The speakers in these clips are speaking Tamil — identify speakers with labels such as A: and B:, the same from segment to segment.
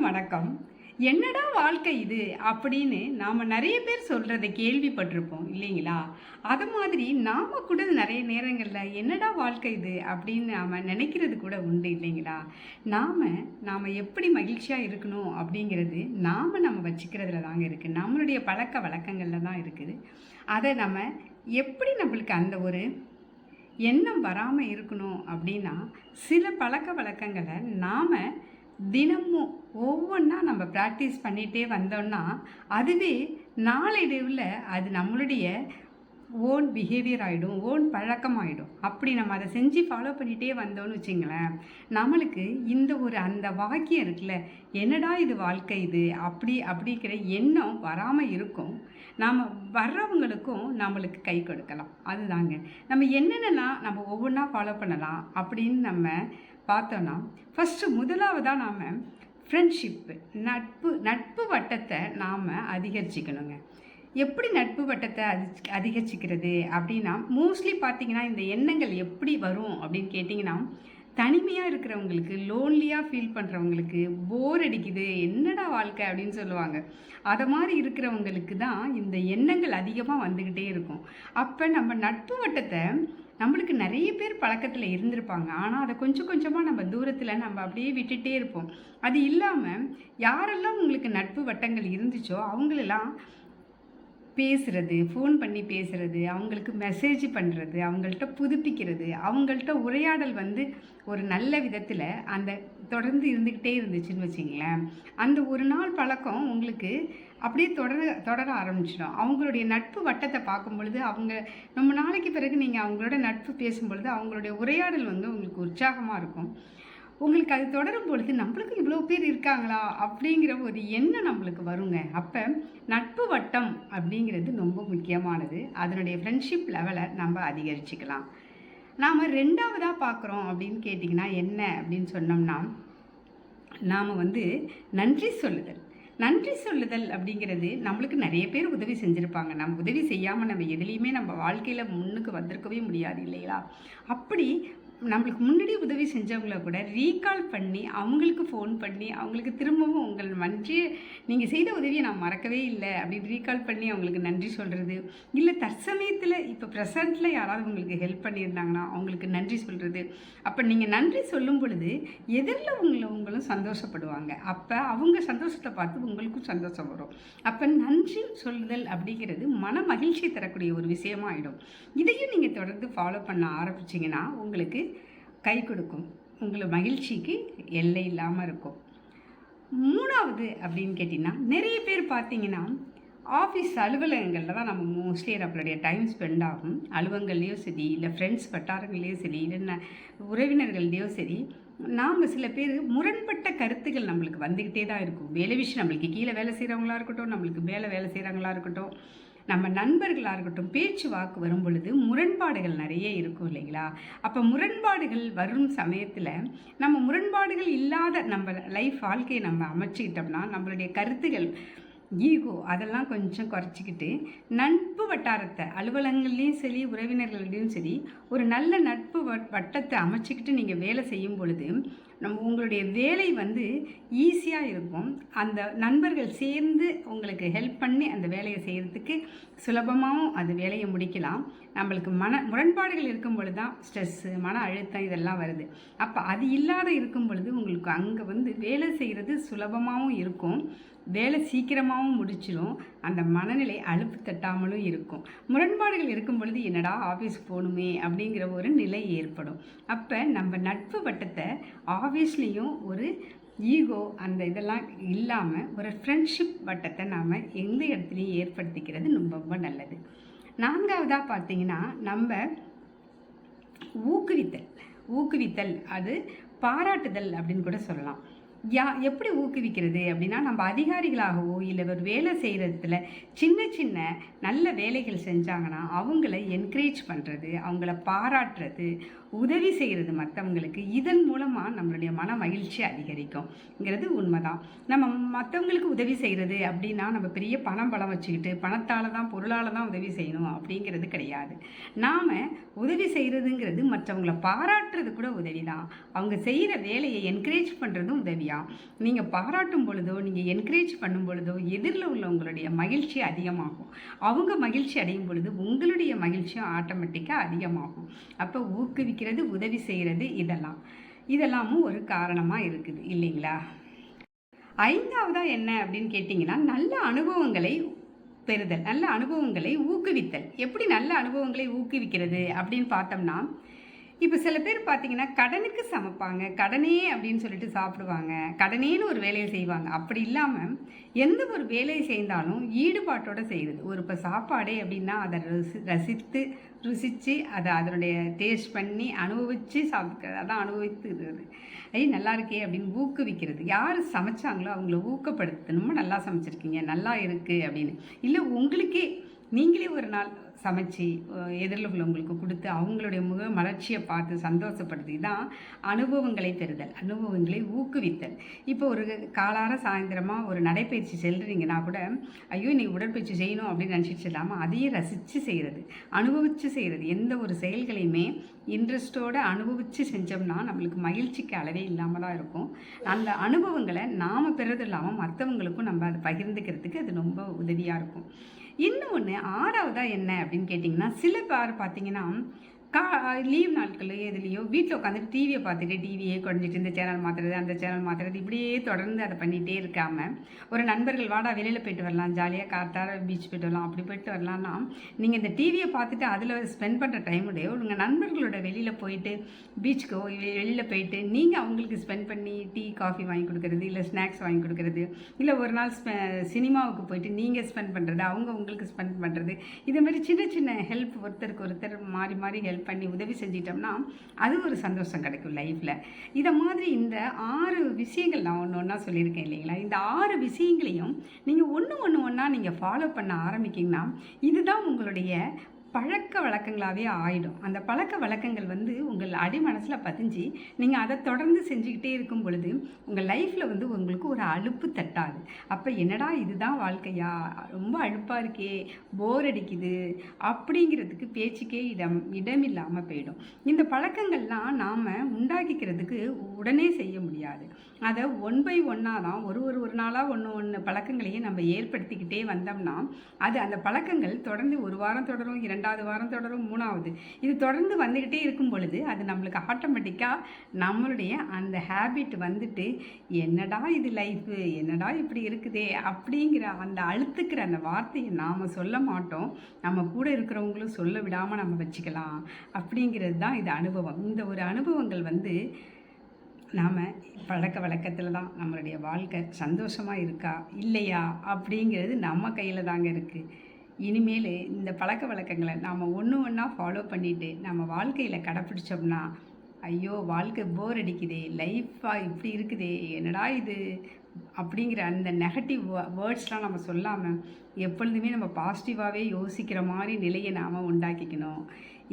A: எல்லாருக்கும் வணக்கம். என்னடா வாழ்க்கை இது? அப்படின்னு நாம் நிறைய பேர் சொல்கிறத கேள்விப்பட்டிருப்போம் இல்லைங்களா? அது மாதிரி நாம் கூட நிறைய நேரங்களில் என்னடா வாழ்க்கை இது அப்படின்னு நாம் நினைக்கிறது கூட உண்டு இல்லைங்களா? நாம் நாம் எப்படி மகிழ்ச்சியாக இருக்கணும் அப்படிங்கிறது நாம் நம்ம வச்சுக்கிறதுல தாங்க இருக்குது நம்மளுடைய பழக்க வழக்கங்களில் தான் இருக்குது. அதை நம்ம எப்படி நம்மளுக்கு அந்த ஒரு எண்ணம் வராமல் இருக்கணும் அப்படின்னா சில பழக்க வழக்கங்களை நாம் தினமும் ஒவ்வொன்றா நம்ம ப்ராக்டிஸ் பண்ணிகிட்டே வந்தோம்னா அதுவே நாளடைவில் அது நம்மளுடைய ஓன் பிஹேவியர் ஆகிடும் ஓன் பழக்கமாயிடும் அப்படி நம்ம அதை செஞ்சு ஃபாலோ பண்ணிகிட்டே வந்தோம்னு வச்சுங்களேன் நம்மளுக்கு இந்த ஒரு அந்த வாக்கியம் இருக்குல்ல என்னடா இது வாழ்க்கை இது? அப்படி அப்படிங்கிற எண்ணம் வராமல் இருக்கும். நாம் வர்றவங்களுக்கும் நம்மளுக்கு கை கொடுக்கலாம். அதுதாங்க. நம்ம என்னென்னலாம் நம்ம ஒவ்வொன்றா ஃபாலோ பண்ணலாம் அப்படின்னு நம்ம பார்த்தோன்னா ஃபஸ்ட்டு முதலாவதாக நாம் ஃப்ரெண்ட்ஷிப்பு நட்பு நட்பு வட்டத்தை நாம் அதிகரிச்சுக்கணுங்க. எப்படி நட்பு வட்டத்தை அதி அதிகரிச்சுக்கிறது அப்படின்னா மோஸ்ட்லி பார்த்தீங்கன்னா இந்த எண்ணங்கள் எப்படி வரும் அப்படின்னு கேட்டிங்கன்னா தனிமையாக இருக்கிறவங்களுக்கு லோன்லியாக ஃபீல் பண்ணுறவங்களுக்கு போர் அடிக்குது என்னடா வாழ்க்கை அப்படின்னு சொல்லுவாங்க. அதை மாதிரி இருக்கிறவங்களுக்கு தான் இந்த எண்ணங்கள் அதிகமாக வந்துக்கிட்டே இருக்கும். அப்போ நம்ம நட்பு வட்டத்தை நம்மளுக்கு நிறைய பேர் பழக்கத்தில் இருந்திருப்பாங்க. ஆனால் அதை கொஞ்சம் கொஞ்சமாக நம்ம தூரத்தில் நம்ம அப்படியே விட்டுட்டே இருப்போம். அது இல்லாமல் யாரெல்லாம் உங்களுக்கு நட்பு வட்டங்கள் இருந்துச்சோ அவங்களெல்லாம் பேசுகிறது ஃபோன் பண்ணி பேசுகிறது அவங்களுக்கு மெசேஜ் பண்ணுறது அவங்கள்ட்ட புதுப்பிக்கிறது அவங்கள்ட்ட உரையாடல் வந்து ஒரு நல்ல விதத்தில் அந்த தொடர்ந்து இருந்துக்கிட்டே இருந்துச்சுன்னு வச்சிங்களேன். அந்த ஒரு நாள் பழக்கம் உங்களுக்கு அப்படியே தொடர தொடர ஆரம்பிச்சிடும். அவங்களுடைய நட்பு வட்டத்தை பார்க்கும் பொழுது அவங்க ரொம்ப நாளைக்கு பிறகு நீங்கள் அவங்களோட நட்பு பேசும் பொழுது அவங்களுடைய உரையாடல் வந்து உங்களுக்கு உற்சாகமாக இருக்கும். உங்களுக்கு அது தொடரும் பொழுது நம்மளுக்கு இவ்வளோ பேர் இருக்காங்களா? அப்படிங்கிற ஒரு எண்ணம் நம்மளுக்கு வருங்க. அப்போ நட்பு வட்டம் அப்படிங்கிறது ரொம்ப முக்கியமானது. அதனுடைய ஃப்ரெண்ட்ஷிப் லெவலை நம்ம அதிகரிச்சுக்கலாம். நாம் ரெண்டாவதாக பார்க்குறோம் அப்படின்னு கேட்டிங்கன்னா என்ன அப்படின்னு சொன்னோம்னா நாம் வந்து நன்றி சொல்லுதல். நன்றி சொல்லுதல் அப்படிங்கிறது நம்மளுக்கு நிறைய பேர் உதவி செஞ்சுருப்பாங்க. நம்ம உதவி செய்யாமல் நம்ம எதுலேயுமே நம்ம வாழ்க்கையில் முன்னுக்கு வந்திருக்கவே முடியாது இல்லைங்களா? அப்படி நம்மளுக்கு முன்னாடி உதவி செஞ்சவங்கள கூட ரீகால் பண்ணி அவங்களுக்கு ஃபோன் பண்ணி அவங்களுக்கு திரும்பவும் உங்கள் நன்றி நீங்கள் செய்த உதவியை நான் மறக்கவே இல்லை அப்படின்னு ரீகால் பண்ணி அவங்களுக்கு நன்றி சொல்கிறது இல்லை தற்சமயத்தில் இப்போ ப்ரெசண்ட்டில் யாராவது உங்களுக்கு ஹெல்ப் பண்ணியிருந்தாங்கன்னா அவங்களுக்கு நன்றி சொல்கிறது அப்போ நீங்கள் நன்றி சொல்லும் பொழுது எதிரில் உங்களை உங்களும் சந்தோஷப்படுவாங்க. அப்போ அவங்க சந்தோஷத்தை பார்த்து உங்களுக்கும் சந்தோஷம் வரும். அப்போ நன்றி சொல்லுதல் அப்படிங்கிறது மன மகிழ்ச்சி தரக்கூடிய ஒரு விஷயமாயிடும் இதையும் நீங்கள் தொடர்ந்து ஃபாலோ பண்ண ஆரம்பிச்சிங்கன்னா உங்களுக்கு கை கொடுக்கும். உங்களை மகிழ்ச்சிக்கு எல்லை இல்லாமல் இருக்கும். மூணாவது அப்படின்னு கேட்டிங்கன்னா நிறைய பேர் பார்த்தீங்கன்னா ஆஃபீஸ் அலுவலகங்களில் தான் நம்ம மோஸ்ட்லி நம்மளுடைய டைம் ஸ்பெண்ட் ஆகும். அலுவலகங்கள்லேயும் சரி இல்லை ஃப்ரெண்ட்ஸ் வட்டாரங்கள்லேயும் சரி இல்லைன்னா உறவினர்கள்லேயும் சரி நாம் சில பேர் முரண்பட்ட கருத்துக்கள் நம்மளுக்கு வந்துக்கிட்டே தான் இருக்கும். வேலை விஷயம் நம்மளுக்கு கீழே வேலை செய்கிறவங்களா இருக்கட்டும் நம்மளுக்கு மேலே வேலை செய்கிறவங்களா இருக்கட்டும் நம்ம நண்பர்களாக இருக்கட்டும் பேச்சு வாக்கு வரும் பொழுது முரண்பாடுகள் நிறைய இருக்கும் இல்லைங்களா? அப்போ முரண்பாடுகள் வரும் சமயத்தில் நம்ம முரண்பாடுகள் இல்லாத நம்ம லைஃப் வாழ்க்கையை நம்ம அமைச்சிக்கிட்டோம்னா நம்மளுடைய கருத்துகள் ஈகோ அதெல்லாம் கொஞ்சம் குறைச்சிக்கிட்டு நட்பு வட்டாரத்தை அலுவலகங்கள்லேயும் சரி உறவினர்கள்லேயும் சரி ஒரு நல்ல நட்பு வட்டத்தை அமைச்சிக்கிட்டு நீங்கள் வேலை செய்யும் பொழுது நம்ம உங்களுடைய வேலை வந்து ஈஸியாக இருக்கும். அந்த நண்பர்கள் சேர்ந்து உங்களுக்கு ஹெல்ப் பண்ணி அந்த வேலையை செய்கிறதுக்கு சுலபமாகவும் அந்த வேலையை முடிக்கலாம். நம்மளுக்கு மன முரண்பாடுகள் இருக்கும் பொழுது தான் ஸ்ட்ரெஸ்ஸு மன அழுத்தம் இதெல்லாம் வருது. அப்போ அது இல்லாத இருக்கும் பொழுது உங்களுக்கு அங்கே வந்து வேலை செய்கிறது சுலபமாகவும் இருக்கும். வேலை சீக்கிரமாகவும் முடிச்சிடும் அந்த மனநிலை அழுப்பு தட்டாமலும் இருக்கும். முரண்பாடுகள் இருக்கும் பொழுது என்னடா ஆஃபீஸ் போகணுமே அப்படிங்கிற ஒரு நிலை ஏற்படும். அப்போ நம்ம நட்பு வட்டத்தை ஆப்வியஸ்லியும் ஒரு ஈகோ அந்த இதெல்லாம் இல்லாமல் ஒரு ஃப்ரெண்ட்ஷிப் வட்டத்தை நாம் எந்த இடத்துலையும் ஏற்படுத்திக்கிறது ரொம்ப ரொம்ப நல்லது. நான்காவதாக பார்த்தீங்கன்னா நம்ம ஊக்குவித்தல். ஊக்குவித்தல் அது பாராட்டுதல் அப்படின்னு கூட சொல்லலாம். யா எப்படி ஊக்குவிக்கிறது? அப்படின்னா நம்ம அதிகாரிகளாகவோ இல்லை ஒரு வேலை செய்கிறதுல சின்ன சின்ன நல்ல வேலைகள் செஞ்சாங்கன்னா அவங்கள என்கரேஜ் பண்ணுறது அவங்கள பாராட்டுறது உதவி செய்கிறது மற்றவங்களுக்கு இதன் மூலமாக நம்மளுடைய மன மகிழ்ச்சி அதிகரிக்கும்ங்கிறது உண்மைதான். நம்ம மற்றவங்களுக்கு உதவி செய்கிறது அப்படின்னா நம்ம பெரிய பணம் பலம் வச்சுக்கிட்டு பணத்தால் தான் பொருளால் தான் உதவி செய்யணும் அப்படிங்கிறது கிடையாது. நாம் உதவி செய்கிறதுங்கிறது மற்றவங்கள பாராட்டுறது கூட உதவி தான் அவங்க செய்கிற வேலையை என்கரேஜ் பண்ணுறதும் உதவி இல்லையா? நீங்கள் பாராட்டும் பொழுதோ நீங்கள் என்கரேஜ் பண்ணும் பொழுதோ எதிரில் உள்ளவங்களுடைய மகிழ்ச்சி அதிகமாகும். அவங்க மகிழ்ச்சி அடையும் பொழுது உங்களுடைய மகிழ்ச்சியும் ஆட்டோமேட்டிக்காக அதிகமாகும். அப்போ ஊக்குவிக்கிறது உதவி செய்கிறது இதெல்லாம். இதெல்லாமும் ஒரு காரணமாக இருக்குது இல்லைங்களா? ஐந்தாவதா என்ன அப்படின்னு கேட்டிங்கன்னா நல்ல அனுபவங்களை பெறுதல் நல்ல அனுபவங்களை ஊக்குவித்தல். எப்படி நல்ல அனுபவங்களை ஊக்குவிக்கிறது அப்படின்னு பார்த்தோம்னா இப்போ சில பேர் பார்த்தீங்கன்னா கடனுக்கு சமைப்பாங்க. கடனே அப்படின்னு சொல்லிட்டு சாப்பிடுவாங்க. கடனேன்னு ஒரு வேலையை செய்வாங்க. அப்படி இல்லாமல் எந்த ஒரு வேலையை செய்தாலும் ஈடுபாட்டோடு செய்கிறது ஒரு இப்போ சாப்பாடே அப்படின்னா அதை ரசி ரசித்து ருசித்து அதை அதனுடைய டேஸ்ட் பண்ணி அனுபவித்து சாப்பிட்றது. அதான் அனுபவித்துக்கிறது. ஐய் நல்லா இருக்கே அப்படின்னு ஊக்குவிக்கிறது. யார் சமைச்சாங்களோ அவங்கள ஊக்கப்படுத்தணுமோ. நல்லா சமைச்சிருக்கீங்க. நல்லா இருக்குது அப்படின்னு. இல்லை உங்களுக்கே நீங்களே ஒரு நாள் சமைச்சு எதிரில் உள்ளவங்களுக்கு கொடுத்து அவங்களுடைய முக மலர்ச்சியை பார்த்து சந்தோஷப்படுத்தி தான் அனுபவங்களை தருதல் அனுபவங்களை ஊக்குவித்தல். இப்போ ஒரு காலார சாயந்தரமாக ஒரு நடைப்பயிற்சி செல்றீங்கன்னா கூட ஐயோ இன்றைக்கி உடற்பயிற்சி செய்யணும் அப்படின்னு நினச்சிட்டு இல்லாமல் அதையே ரசித்து செய்கிறது அனுபவித்து செய்கிறது எந்த ஒரு செயல்களையுமே இன்ட்ரெஸ்ட்டோட அனுபவித்து செஞ்சோம்னா நம்மளுக்கு மகிழ்ச்சிக்கு அளவே இல்லாமல் தான் இருக்கும். அந்த அனுபவங்களை நாம் பெறது இல்லாமல் மற்றவங்களுக்கும் நம்ம அதை பகிர்ந்துக்கிறதுக்கு அது ரொம்ப உதவியாக இருக்கும். இன்னொன்று ஆறாவதா என்ன அப்படின்னு கேட்டிங்கன்னா சில பேர் பார்த்தீங்கன்னா கா லீவ் நாட்கள் எதுலேயோ வீட்டில் உட்காந்துட்டு டிவியை பார்த்துட்டு டிவியே குறைஞ்சிட்டு இந்த சேனல் மாற்றுறது அந்த சேனல் மாற்றுறது இப்படியே தொடர்ந்து அதை பண்ணிகிட்டே இருக்காமல் ஒரு நண்பர்கள் வாடா வெளியில் போயிட்டு வரலாம் ஜாலியாக காத்தார பீச் போயிட்டு வரலாம் அப்படி போயிட்டு வரலாம்னா நீங்கள் இந்த டிவியை பார்த்துட்டு அதில் ஸ்பெண்ட் பண்ணுற டைமுடைய உங்கள் நண்பர்களோட வெளியில் போயிட்டு பீச்சுக்கோ வெளியில் போயிட்டு நீங்கள் அவங்களுக்கு ஸ்பெண்ட் பண்ணி டீ காஃபி வாங்கி கொடுக்கறது இல்லை ஸ்நாக்ஸ் வாங்கி கொடுக்கறது இல்லை ஒரு நாள் ஸ்பெ சினிமாவுக்கு போயிட்டு நீங்கள் ஸ்பெண்ட் பண்ணுறது அவங்க உங்களுக்கு ஸ்பெண்ட் பண்ணுறது இதே மாதிரி சின்ன சின்ன ஹெல்ப் ஒருத்தருக்கு ஒருத்தர் மாறி மாறி ஹெல்ப் பண்ணி உதவி செஞ்சிட்டோம்னா அது ஒரு சந்தோஷம் கிடைக்கும் லைஃப்பில் இதை மாதிரி இந்த ஆறு விஷயங்கள் நான் ஒன்று ஒன்றா சொல்லியிருக்கேன் இல்லைங்களா? இந்த ஆறு விஷயங்களையும் நீங்கள் ஒன்று ஒன்று ஒன்றா நீங்கள் ஃபாலோ பண்ண ஆரம்பிக்கிங்கன்னா இதுதான் உங்களுடைய பழக்க வழக்கங்களாகவே ஆயிடும். அந்த பழக்க வழக்கங்கள் வந்து உங்கள் அடி மனசில் பதிஞ்சு நீங்கள் அதை தொடர்ந்து செஞ்சுக்கிட்டே இருக்கும் பொழுது உங்கள் லைஃப்பில் வந்து உங்களுக்கு ஒரு அலுப்பு தட்டாது. அப்போ என்னடா இதுதான் வாழ்க்கையா? ரொம்ப அழுப்பாக இருக்கே போர் அடிக்குது அப்படிங்கிறதுக்கு பேச்சுக்கே இடம் இடம் இல்லாமல் போயிடும். இந்த பழக்கங்கள்லாம் நாம் உண்டாக்கிக்கிறதுக்கு உடனே செய்ய முடியாது. அதை ஒன் பை ஒன்னாக தான் ஒரு ஒரு ஒரு நாளாக ஒன்று ஒன்று பழக்கங்களையும் நம்ம ஏற்படுத்திக்கிட்டே வந்தோம்னா அது அந்த பழக்கங்கள் தொடர்ந்து ஒரு வாரம் தொடரும் இரண்டாவது வாரம் தொடரும் மூணாவது. இது தொடர்ந்து வந்துக்கிட்டே இருக்கும் பொழுது அது நம்மளுக்கு ஆட்டோமேட்டிக்காக நம்மளுடைய அந்த ஹேபிட் வந்துட்டு என்னடா இது லைஃபு என்னடா இப்படி இருக்குதே அப்படிங்கிற அந்த அழுத்துக்கிற அந்த வார்த்தையை நாம் சொல்ல மாட்டோம். நம்ம கூட இருக்கிறவங்களும் சொல்ல விடாமல் நம்ம வச்சுக்கலாம். அப்படிங்கிறது தான் இது அனுபவம். இந்த ஒரு அனுபவங்கள் வந்து நாம் பழக்க வழக்கத்தில் தான் நம்மளுடைய வாழ்க்கை சந்தோஷமாக இருக்கா இல்லையா? அப்படிங்கிறது நம்ம கையில் தாங்க இருக்குது இனிமேல் இந்த பழக்க வழக்கங்களை நாம் ஒன்று ஒன்றா ஃபாலோ பண்ணிவிட்டு நம்ம வாழ்க்கையில் கடைப்பிடிச்சோம்னா ஐயோ வாழ்க்கை போர் அடிக்குதே லைஃப்பாக இப்படி இருக்குதே என்னடா இது? அப்படிங்கிற அந்த நெகட்டிவ் வேர்ட்ஸ்லாம் நம்ம சொல்லாமல் எப்பொழுதுமே நம்ம பாசிட்டிவாகவே யோசிக்கிற மாதிரி நிலையை நாம் உண்டாக்கிக்கணும்.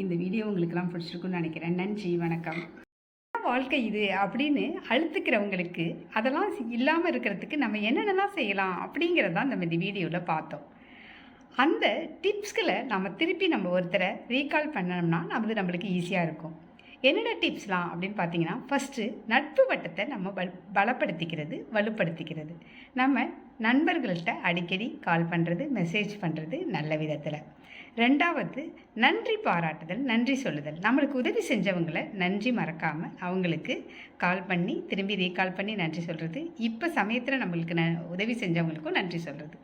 A: இந்த வீடியோ உங்களுக்கெல்லாம் பிடிச்சிருக்குன்னு நினைக்கிறேன். நன்றி வணக்கம். வாழ்க்கை இது அப்படின்னு அழுத்துக்கிறவங்களுக்கு அதெல்லாம் இல்லாமல் இருக்கிறதுக்கு நம்ம என்னென்னலாம் செய்யலாம் அப்படிங்கிறதான் நம்ம இந்த வீடியோவில் பார்த்தோம். அந்த டிப்ஸ்களை நம்ம திருப்பி நம்ம ஒருத்தரை ரீகால் பண்ணோம்னா நமது நம்மளுக்கு ஈஸியாக இருக்கும். என்னென்ன டிப்ஸ்லாம் அப்படின்னு பார்த்தீங்கன்னா ஃபஸ்ட்டு நட்பு வட்டத்தை நம்ம பல் பலப்படுத்திக்கிறது வலுப்படுத்திக்கிறது. நம்ம நண்பர்கள்ட்ட அடிக்கடி கால் பண்ணுறது மெசேஜ் பண்ணுறது நல்ல விதத்தில். ரெண்டாவது நன்றி பாராட்டுதல் நன்றி சொல்லுதல். நம்மளுக்கு உதவி செஞ்சவங்களை நன்றி மறக்காமல் அவங்களுக்கு கால் பண்ணி திரும்பி ரீகால் பண்ணி நன்றி சொல்கிறது இப்போ சமயத்தில் நம்மளுக்கு ந உதவி செஞ்சவங்களுக்கும் நன்றி சொல்கிறது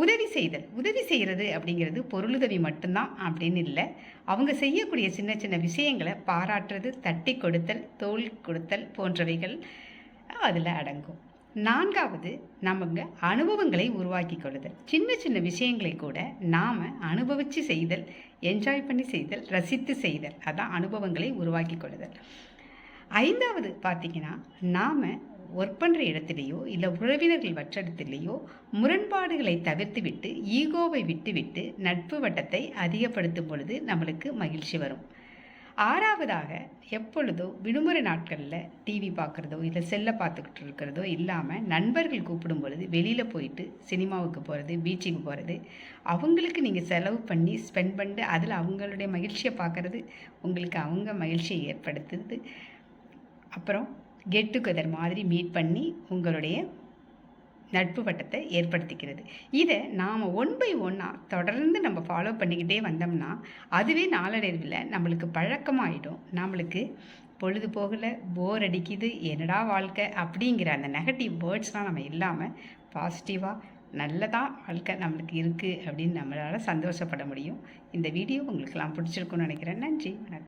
A: உதவி செய்தல். உதவி செய்கிறது அப்படிங்கிறது பொருளுதவி மட்டும்தான் அப்படின்னு இல்லை. அவங்க செய்யக்கூடிய சின்ன சின்ன விஷயங்களை பாராட்டுறது தட்டி கொடுத்தல் தோல் கொடுத்தல் போன்றவைகள் அதில் அடங்கும். நான்காவது நமக்கு அனுபவங்களை உருவாக்கி கொள்ளுதல். சின்ன சின்ன விஷயங்களை கூட நாம் அனுபவித்து செய்தல் என்ஜாய் பண்ணி செய்தல் ரசித்து செய்தல் அதான் அனுபவங்களை உருவாக்கி கொள்ளுதல். ஐந்தாவது பார்த்தீங்கன்னா நாம் ஒர்க் பண்ணுற இடத்துலையோ இல்லை உறவினர்கள் வட்டத்திலேயோ முரண்பாடுகளை தவிர்த்து விட்டு ஈகோவை விட்டுவிட்டு நட்பு வட்டத்தை அதிகப்படுத்தும் பொழுது நம்மளுக்கு மகிழ்ச்சி வரும். ஆறாவதாக எப்பொழுதோ விடுமுறை நாட்களில் டிவி பார்க்குறதோ இல்லை செல்லை பார்த்துக்கிட்டு இருக்கிறதோ இல்லாமல் நண்பர்கள் கூப்பிடும் பொழுது வெளியில் போயிட்டு சினிமாவுக்கு போகிறது பீச்சுக்கு போகிறது அவங்களுக்கு நீங்கள் செலவு பண்ணி ஸ்பெண்ட் பண்ணிட்டு அதில் அவங்களுடைய மகிழ்ச்சியை பார்க்குறது உங்களுக்கு அவங்க மகிழ்ச்சியை ஏற்படுத்துது. அப்புறம் கெட் டுகெதர் மாதிரி மீட் பண்ணி உங்களுடைய நட்பு வட்டத்தை ஏற்படுத்திக்கிறது. இதை நாம் ஒன் பை ஒன்னாக தொடர்ந்து நம்ம ஃபாலோ பண்ணிக்கிட்டே வந்தோம்னா அதுவே நாளடைவில் நம்மளுக்கு பழக்கமாயிடும். நம்மளுக்கு பொழுது போகலை போர் அடிக்குது என்னடா வாழ்க்கை அப்படிங்கிற அந்த நெகட்டிவ் வேர்ட்ஸ்லாம் நம்ம இல்லாமல் பாசிட்டிவாக நல்லதாக வாழ்க்கை நம்மளுக்கு இருக்குது அப்படின்னு நம்மளால் சந்தோஷப்பட முடியும். இந்த வீடியோ உங்களுக்கெல்லாம் பிடிச்சிருக்குன்னு நினைக்கிறேன். நன்றி வணக்கம்.